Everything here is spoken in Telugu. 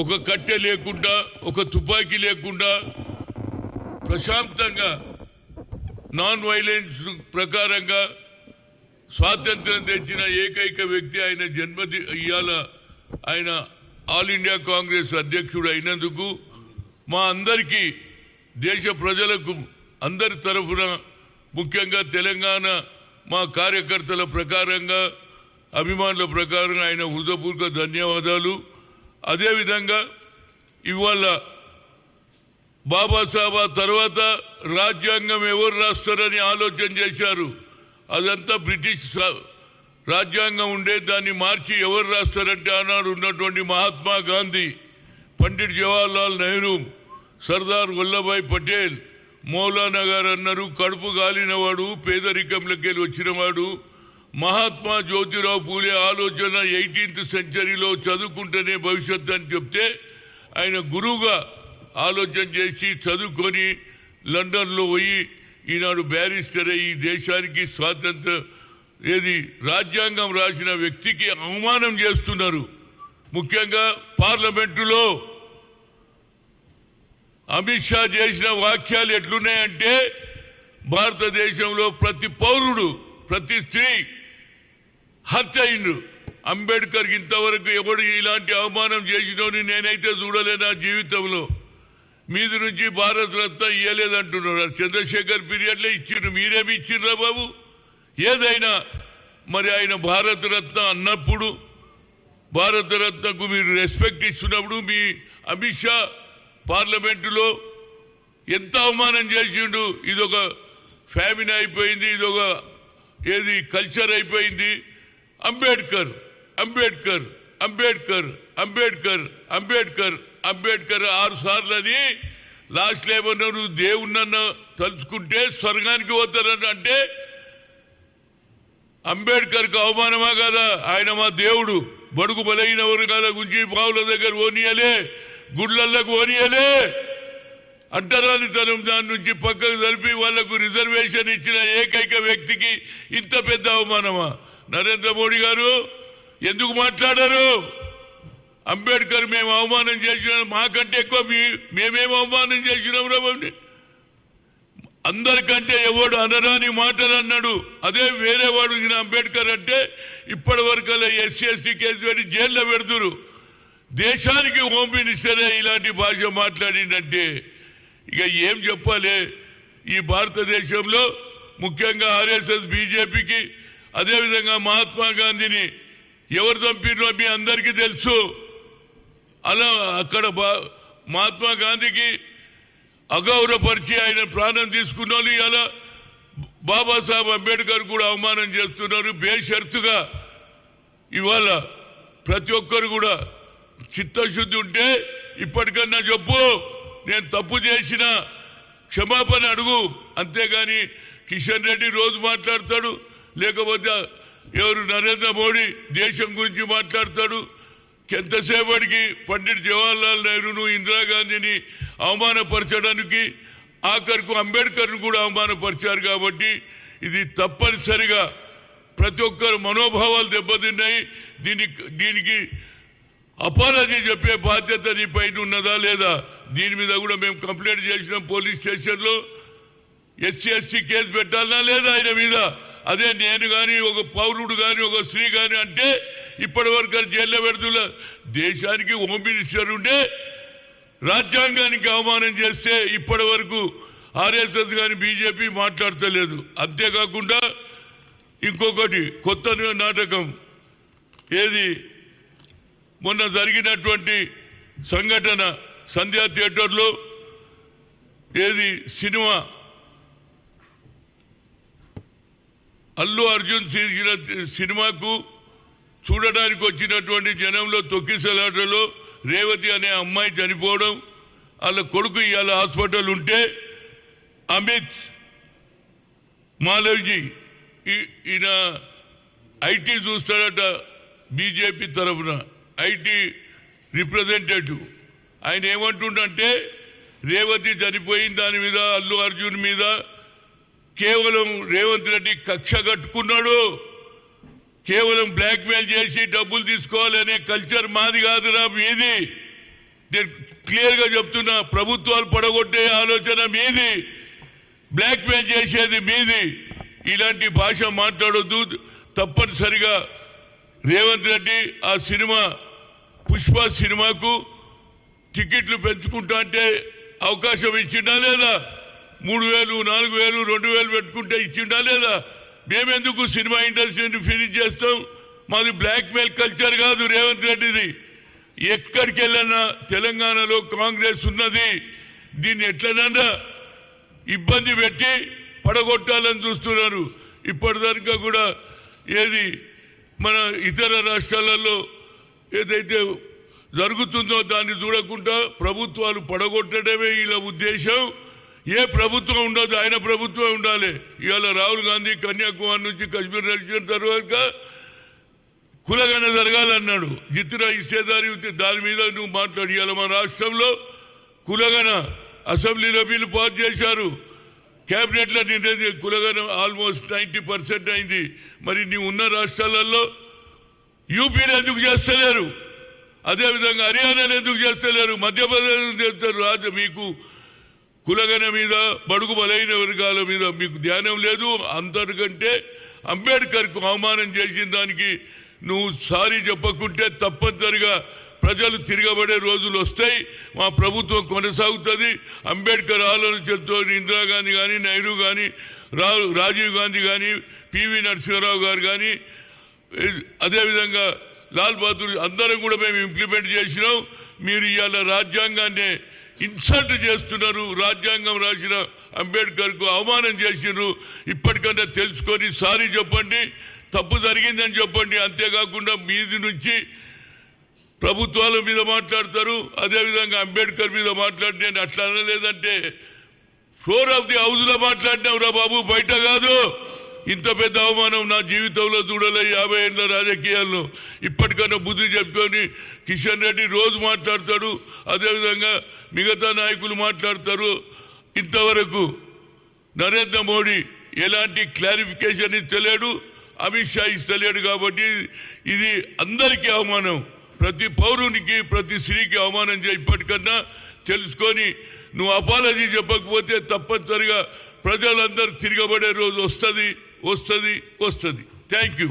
ఒక కట్టె లేకుండా ఒక తుపాకీ లేకుండా ప్రశాంతంగా నాన్ వైలెన్స్ ప్రకారంగా స్వాతంత్రం తెచ్చిన ఏకైక వ్యక్తి ఆయన జన్మది ఇవాళ ఆయన ఆల్ ఇండియా కాంగ్రెస్ అధ్యక్షుడు అయినందుకు మా అందరికీ దేశ ప్రజలకు అందరి తరఫున ముఖ్యంగా తెలంగాణ మా కార్యకర్తల ప్రకారంగా అభిమానుల ప్రకారం ఆయన హృదయపూర్వక ధన్యవాదాలు. అదేవిధంగా ఇవాళ బాబాసాహెబ్ ఆ తర్వాత రాజ్యాంగం ఎవరు రాస్తారని ఆలోచన చేశారు? అదంతా బ్రిటిష్ రాజ్యాంగం ఉండే దాన్ని మార్చి ఎవరు రాస్తారంటే ఆనాడు ఉన్నటువంటి మహాత్మా గాంధీ పండిట్ జవహర్లాల్ నెహ్రూ సర్దార్ వల్లభాయ్ పటేల్ మౌలానా గారు అన్నారు కడుపు గాలినవాడు పేదరికంలోకి వెళ్ళి వచ్చినవాడు మహాత్మా జ్యోతిరావు పూలే ఆలోచన ఎయిటీన్త్ సెంచరీలో చదువుకుంటేనే భవిష్యత్తు అని చెప్తే ఆయన గురువుగా ఆలోచన చేసి చదువుకొని లండన్లో పోయి ఈనాడు బ్యారిస్టర్ అయ్యి ఈ దేశానికి స్వాతంత్ర ఏది రాజ్యాంగం రాసిన వ్యక్తికి అవమానం చేస్తున్నారు. ముఖ్యంగా పార్లమెంటులో అమిత్ షా చేసిన వాక్యాలు ఎట్లున్నాయంటే భారతదేశంలో ప్రతి పౌరుడు ప్రతి స్త్రీ హత్య అయిండు. అంబేద్కర్ ఇంతవరకు ఎవడు ఇలాంటి అవమానం చేసినోని నేనైతే చూడలే నా జీవితంలో. మీది నుంచి భారత రత్న ఇయ్యలేదంటున్నారు. చంద్రశేఖర్ పీరియడ్లో ఇచ్చిండ్రు. మీరేమి ఇచ్చిండ్రా బాబు? ఏదైనా. మరి ఆయన భారత రత్న అన్నప్పుడు భారత రత్నకు మీరు రెస్పెక్ట్ ఇస్తున్నప్పుడు మీ అమిత్ షా పార్లమెంటులో ఎంత అవమానం చేసిండు? ఇదొక ఫ్యామిన్ అయిపోయింది. ఇదొక ఏది? కల్చర్ అయిపోయింది. అంబేద్కర్ అంబేద్కర్ అంబేద్కర్ అంబేద్కర్ అంబేద్కర్ అంబేద్కర్ ఆరు సార్లు అని లాస్ట్ ఏమన్నా నువ్వు దేవుణ్ణన్న తలుచుకుంటే స్వర్గానికి పోతారని అంటే అంబేద్కర్కి అవమానమా కదా? ఆయన మా దేవుడు. బడుగు బలైన వర్గాల గురించి బావుల దగ్గర ఓనియలే గుడ్లలకు ఓనియలే అంటరాని తరం దాని నుంచి పక్కకు జరిపి వాళ్ళకు రిజర్వేషన్ ఇచ్చిన ఏకైక వ్యక్తికి ఇంత పెద్ద అవమానమా? నరేంద్ర మోడీ గారు ఎందుకు మాట్లాడారు? అంబేద్కర్ మేము అవమానం చేసిన మాకంటే ఎక్కువ మీ అవమానం చేసినాం రాబండి అందరికంటే ఎవడు అనరాని మాటలు అన్నాడు. అదే వేరే వాడు అంబేద్కర్ అంటే ఇప్పటి వరకు ఎస్సీ ఎస్టీ కేసు పెట్టి జైల్లో పెడుతురు. దేశానికి హోమ్ మినిస్టరే ఇలాంటి భాష మాట్లాడిందంటే ఇక ఏం చెప్పాలి? ఈ భారతదేశంలో ముఖ్యంగా ఆర్ఎస్ఎస్ బీజేపీకి అదేవిధంగా మహాత్మా గాంధీని ఎవరు చంపినో మీ అందరికీ తెలుసు. అలా అక్కడ బా- మహాత్మా గాంధీకి అగౌరవపరిచి ఆయన ప్రాణం తీసుకున్న వాళ్ళు ఇలా బాబాసాహెబ్ అంబేద్కర్ కూడా అవమానం చేస్తున్నారు. బేషరతుగా ఇవాళ ప్రతి ఒక్కరు కూడా చిత్తశుద్ధి ఉంటే ఇప్పటికన్నా చెప్పు నేను తప్పు చేసిన క్షమాపణ అడుగు. అంతేగాని కిషన్ రెడ్డి రోజు మాట్లాడతాడు. లేకపోతే ఎవరు నరేంద్ర మోడీ దేశం గురించి మాట్లాడతాడు? ఎంతసేపటికి పండిట్ జవహర్లాల్ నెహ్రూను ఇందిరాగాంధీని అవమానపరచడానికి ఆఖరికు అంబేద్కర్ను కూడా అవమానపరిచారు కాబట్టి ఇది తప్పనిసరిగా ప్రతి ఒక్కరు మనోభావాలు దెబ్బతిన్నాయి. దీని దీనికి అపాలజీ చెప్పే బాధ్యత నీ పైన ఉన్నదా లేదా? దీని మీద కూడా మేము కంప్లైంట్ చేసినాం పోలీస్ స్టేషన్లో. ఎస్సీ ఎస్టీ కేసు పెట్టాలనా లేదా ఆయన మీద? అదే నేను కానీ ఒక పౌరుడు కానీ ఒక స్త్రీ కానీ అంటే ఇప్పటి వరకు జైల్లో పెడుతున్న. దేశానికి హోమ్ మినిస్టర్ ఉండే రాజ్యాంగానికి అవమానం చేస్తే ఇప్పటి వరకు ఆర్ఎస్ఎస్ కానీ బీజేపీ మాట్లాడతలేదు. అంతేకాకుండా ఇంకొకటి కొత్త నాటకం. ఏది? మొన్న జరిగినటువంటి సంఘటన సంధ్యా థియేటర్లో. ఏది? సినిమా. అల్లు అర్జున్ తీసిన సినిమాకు చూడడానికి వచ్చినటువంటి జనంలో తొక్కిసలాటలో రేవతి అనే అమ్మాయి చనిపోవడం వాళ్ళ కొడుకు ఇవాళ హాస్పిటల్ ఉంటే అమిత్ మాధవ్జీ ఈ- ఈయన ఐటీ చూస్తాడట బీజేపీ తరఫున ఐటీ రిప్రజెంటేటివ్. ఆయన ఏమంటుండంటే రేవతి చనిపోయిన దాని మీద అల్లు అర్జున్ మీద కేవలం రేవంత్ రెడ్డి కక్ష కట్టుకున్నాడు. కేవలం బ్లాక్మెయిల్ చేసి డబ్బులు తీసుకోవాలనే కల్చర్ మాది కాదురా మీది. నేను క్లియర్గా చెప్తున్నా ప్రభుత్వాలు పడగొట్టే ఆలోచన మీది. బ్లాక్మెయిల్ చేసేది మీది. ఇలాంటి భాష మాట్లాడొద్దు. తప్పనిసరిగా రేవంత్ రెడ్డి ఆ సినిమా పుష్ప సినిమాకు టికెట్లు పెంచుకుంటా అంటే అవకాశం ఇచ్చిండా లేదా? మూడు వేలు నాలుగు వేలు రెండు వేలు పెట్టుకుంటే ఇచ్చిండా లేదా? మేమెందుకు సినిమా ఇండస్ట్రీని ఫినిష్ చేస్తాం? మాది బ్లాక్ మెయిల్ కల్చర్ కాదు రేవంత్ రెడ్డిది. ఎక్కడికి వెళ్ళినా తెలంగాణలో కాంగ్రెస్ ఉన్నది. దీన్ని ఎట్లనన్నా ఇబ్బంది పెట్టి పడగొట్టాలని చూస్తున్నారు. ఇప్పటిదాకా కూడా ఏది మన ఇతర రాష్ట్రాలలో ఏదైతే జరుగుతుందో దాన్ని చూడకుండా ప్రభుత్వాలు పడగొట్టడమే వీళ్ళ ఉద్దేశం. ఏ ప్రభుత్వం ఉండదు ఆయన ప్రభుత్వం ఉండాలి. ఇవాళ రాహుల్ గాంధీ కన్యాకుమారి నుంచి కశ్మీర్ నడిచిన తర్వాత కులగన జరగాలన్నాడు. జిత్తురా ఇచ్చేదారి దాని మీద నువ్వు మాట్లాడి. ఇవాళ మా రాష్ట్రంలో కులగన అసెంబ్లీలో బిల్లు పాస్ చేశారు. క్యాబినెట్లో నిండేది కులగన ఆల్మోస్ట్ నైంటీ పర్సెంట్ అయింది. మరి నీవు ఉన్న రాష్ట్రాలలో యూపీని ఎందుకు చేస్తలేరు? అదేవిధంగా హర్యానాని ఎందుకు చేస్తలేరు? మధ్యప్రదేశ్ చేస్తారు. రాజు మీకు కులగన మీద బడుగు బలైన వర్గాల మీద మీకు ధ్యానం లేదు. అందరికంటే అంబేద్కర్కు అవమానం చేసిన దానికి నువ్వు సారీ చెప్పకుంటే తప్పనిసరిగా ప్రజలు తిరగబడే రోజులు వస్తాయి. మా ప్రభుత్వం కొనసాగుతుంది. అంబేద్కర్ ఆలోచనతో ఇందిరాగాంధీ కానీ నెహ్రూ కానీ రాజీవ్ గాంధీ కానీ పివి నరసింహారావు గారు కానీ అదేవిధంగా లాల్ బహదూర్ అందరం కూడా మేము ఇంప్లిమెంట్ చేసినాం. మీరు ఇవాళ రాజ్యాంగాన్ని ఇన్సల్ట్ చేస్తున్నారు. రాజ్యాంగం రాసిన అంబేద్కర్కు అవమానం చేసినారు ఇప్పటికన్నా తెలుసుకొని సారీ చెప్పండి. తప్పు జరిగిందని చెప్పండి. అంతేకాకుండా మీది నుంచి ప్రభుత్వాల మీద మాట్లాడతారు. అదేవిధంగా అంబేద్కర్ మీద మాట్లాడి నేను అట్లా అనలేదంటే ఫ్లోర్ ఆఫ్ ది హౌస్లో మాట్లాడినావురా మాట్లాడినావు రా బాబు. బయట కాదు. ఇంత పెద్ద అవమానం నా జీవితంలో చూడలే యాభై ఏళ్ళ రాజకీయాల్లో. ఇప్పటికన్నా బుద్ధి చెప్పుకొని కిషన్ రెడ్డి రోజు మాట్లాడతాడు అదేవిధంగా మిగతా నాయకులు మాట్లాడతారు. ఇంతవరకు నరేంద్ర మోడీ ఎలాంటి క్లారిఫికేషన్ ఇస్తలేడు అమిత్ షా ఇస్తలేడు కాబట్టి ఇది అందరికీ అవమానం. ప్రతి పౌరునికి ప్రతి స్త్రీకి అవమానం చేయి ఇప్పటికన్నా తెలుసుకొని నువ్వు అపాలజీ చెప్పకపోతే తప్పనిసరిగా ప్రజలందరూ తిరగబడే రోజు వస్తుంది. వస్తుంది వస్తుంది. Thank you